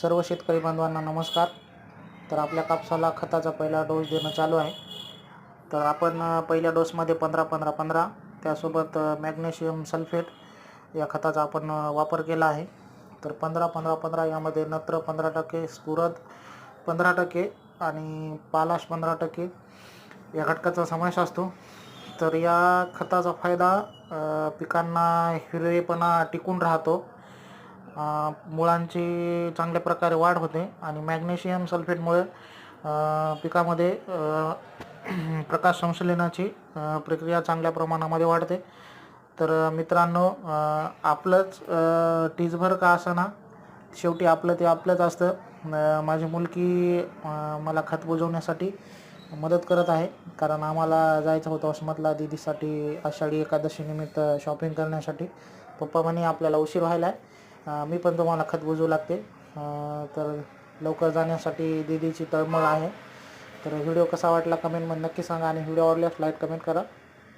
सर्व शेतकरी बांधवांना नमस्कार. तर आपल्या कापसाला खताचा पहिला डोस देणं चालू आहे. तर आपण पहिल्या डोसमध्ये पंधरा पंधरा पंधरा. त्यासोबत मॅग्नेशियम सल्फेट या खताचा आपण वापर केला आहे. तर पंधरा पंधरा पंधरा यामध्ये नत्र पंधरा टक्के स्फुरद पंधरा टक्के आणि पालाश पंधरा टक्के या घटकाचा समावेश असतो. तर या खताचा फायदा पिकांना हिरवेपणा टिकून राहतो. मुळांची चांगल्या प्रकारे वाढ होते आणि मॅग्नेशियम सल्फेटमुळे पिकामध्ये प्रकाश संश्लेषणाची प्रक्रिया चांगल्या प्रमाणामध्ये वाढते. तर मित्रांनो आपलंच टीजभर का असाना शेवटी आपलं ते आपलंच असतं. माझी मुलगी मला खत बुजवण्यासाठी मदत करत आहे. कारण आम्हाला जायचं होतं वसमतला दीदीसाठी आषाढी एकादशीनिमित्त शॉपिंग करण्यासाठी. पप्पा म्हणे आपल्याला उशीर व्हायला आहे मी पण तुम्हाला खत बुजू लागते. तर लवकर जाण्यासाठी दीदीची तळमळ आहे. तर व्हिडिओ कसा वाटला कमेंटमध्ये नक्की सांगा आणि व्हिडिओ आवडल्यास लाईक कमेंट करा.